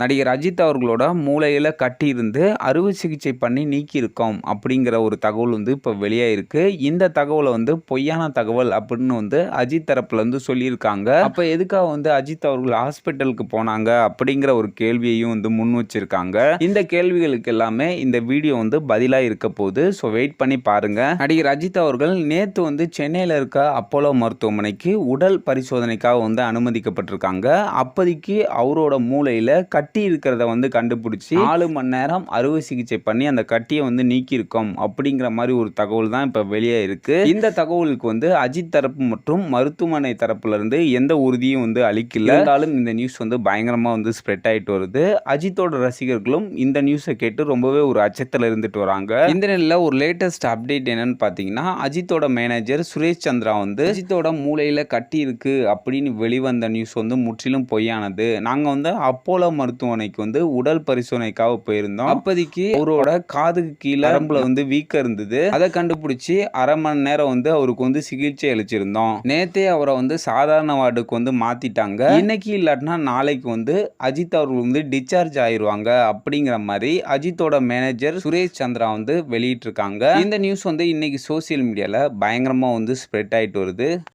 நடிகர் அஜித் அவர்களோட மூளையில் கட்டியிருந்து அறுவை சிகிச்சை பண்ணி நீக்கியிருக்கோம் அப்படிங்கிற ஒரு தகவல் வந்து இப்போ வெளியாயிருக்கு. இந்த தகவலை வந்து பொய்யான தகவல் அப்படின்னு வந்து அஜித் தரப்புல வந்து சொல்லியிருக்காங்க. அப்போ எதுக்காக வந்து அஜித் அவர்கள் ஹாஸ்பிட்டலுக்கு போனாங்க அப்படிங்கிற ஒரு கேள்வியையும் வந்து முன் வச்சிருக்காங்க. இந்த கேள்விகளுக்கு எல்லாமே இந்த வீடியோ வந்து பதிலாக இருக்க போகுது. ஸோ வெயிட் பண்ணி பாருங்க. நடிகர் அஜித் அவர்கள் நேற்று வந்து சென்னையில் இருக்க அப்போலோ மருத்துவமனைக்கு உடல் பரிசோதனைக்காக வந்து அனுமதிக்கப்பட்டிருக்காங்க. அப்போதைக்கு அவரோட மூளையில் கட்டி இருக்கிறத வந்து கண்டுபிடிச்சி நாலு மணி நேரம் அறுவை சிகிச்சை பண்ணி அந்த கட்டியை வந்து நீக்கியிருக்கோம் அப்படிங்கிற மாதிரி ஒரு தகவல் தான் இப்போ வெளியே இருக்கு. இந்த தகவலுக்கு வந்து அஜித் தரப்பு மற்றும் மருத்துவமனை தரப்புல இருந்து எந்த உறுதியும் வந்து அளிக்கல. இருந்தாலும் இந்த நியூஸ் வந்து பயங்கரமா வந்து ஸ்ப்ரெட் ஆயிட்டு வருது. அஜித்தோட ரசிகர்களும் இந்த நியூஸை கேட்டு ரொம்பவே ஒரு அச்சத்தில் இருந்துட்டு வராங்க. இந்த நிலையில் ஒரு லேட்டஸ்ட் அப்டேட் என்னன்னு பார்த்தீங்கன்னா அஜித்தோட மேனேஜர் சுரேஷ் சந்திரா வந்து அஜித்தோட மூளையில் கட்டி இருக்கு அப்படின்னு வெளிவந்த நியூஸ் வந்து முற்றிலும் பொய்யானது. நாங்கள் வந்து அப்போலோ மருத்துவமனைக்கு வந்து உடல் பரிசோதனைக்காக போயிருந்தோம். அப்போதைக்கு அவரோட காதுக்கு கீழே நரம்புல வந்து வீக்கம் இருந்தது. அதை கண்டுபிடிச்சி அரை மணி நேரம் வந்து அவருக்கு வந்து சிகிச்சை அளிச்சிருந்தோம். நேத்தே அவரை வந்து சாதாரண வார்டுக்கு வந்து மாத்திட்டாங்க. இன்னைக்கு இல்லாட்டினா நாளைக்கு வந்து அஜித் அவர்கள் வந்து டிஸ்சார்ஜ் ஆயிருவாங்க அப்படிங்கிற மாதிரி அஜித்தோட மேனேஜர் சுரேஷ் சந்திரா வந்து வெளியிட்டிருக்காங்க. இந்த நியூஸ் வந்து இன்னைக்கு சோசியல் மீடியாவில் பயங்கரமாக வந்து ஸ்ப்ரெட் ஆகிட்டு வருது.